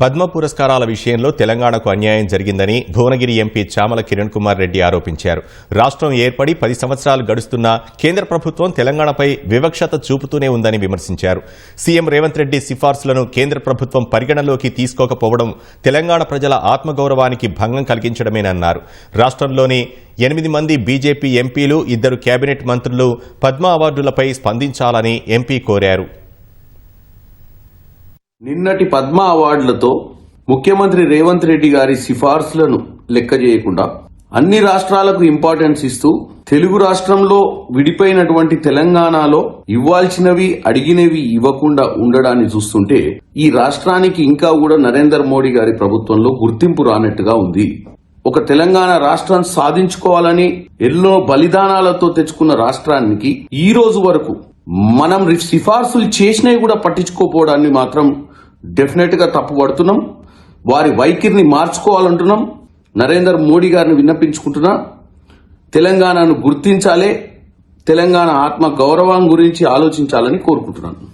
పద్మ పురస్కారాల విషయంలో తెలంగాణకు అన్యాయం జరిగిందని భువనగిరి ఎంపీ చామల కిరణ్ కుమార్ రెడ్డి ఆరోపించారు. రాష్ట్రం ఏర్పడి పది సంవత్సరాలు గడుస్తున్నా కేంద్ర ప్రభుత్వం తెలంగాణపై వివక్షత చూపుతూనే ఉందని విమర్శించారు. సీఎం రేవంత్ రెడ్డి సిఫార్సులను కేంద్ర ప్రభుత్వం పరిగణలోకి తీసుకోకపోవడం తెలంగాణ ప్రజల ఆత్మగౌరవానికి భంగం కలిగించడమేనన్నారు. రాష్ట్రంలోని ఎనిమిది మంది బీజేపీ ఎంపీలు ఇద్దరు కేబినెట్ మంత్రులు పద్మ అవార్డులపై స్పందించాలని ఎంపీ కోరారు. నిన్నటి పద్మ అవార్డులతో ముఖ్యమంత్రి రేవంత్ రెడ్డి గారి సిఫార్సులను లెక్క చేయకుండా అన్ని రాష్ట్రాలకు ఇంపార్టెన్స్ ఇస్తూ తెలుగు రాష్ట్రంలో విడిపోయినటువంటి తెలంగాణలో ఇవ్వాల్సినవి అడిగినవి ఇవ్వకుండా ఉండడాన్ని చూస్తుంటే ఈ రాష్ట్రానికి ఇంకా కూడా నరేందర్ మోడీ గారి ప్రభుత్వంలో గుర్తింపు రానట్టుగా ఉంది. ఒక తెలంగాణ రాష్ట్రం సాధించుకోవాలని ఎన్నో బలిదానాలతో తెచ్చుకున్న రాష్ట్రానికి ఈ రోజు వరకు మనం సిఫార్సులు చేసినవి కూడా పట్టించుకోపోవడాన్ని మాత్రం డెఫినెట్గా తప్పుపడుతున్నాం. వారి వైఖరిని మార్చుకోవాలంటున్నాం. నరేందర్ మోడీ గారిని విన్నపించుకుంటున్నా. తెలంగాణను గుర్తించాలే. తెలంగాణ ఆత్మ గౌరవం గురించి ఆలోచించాలని కోరుకుంటున్నాను.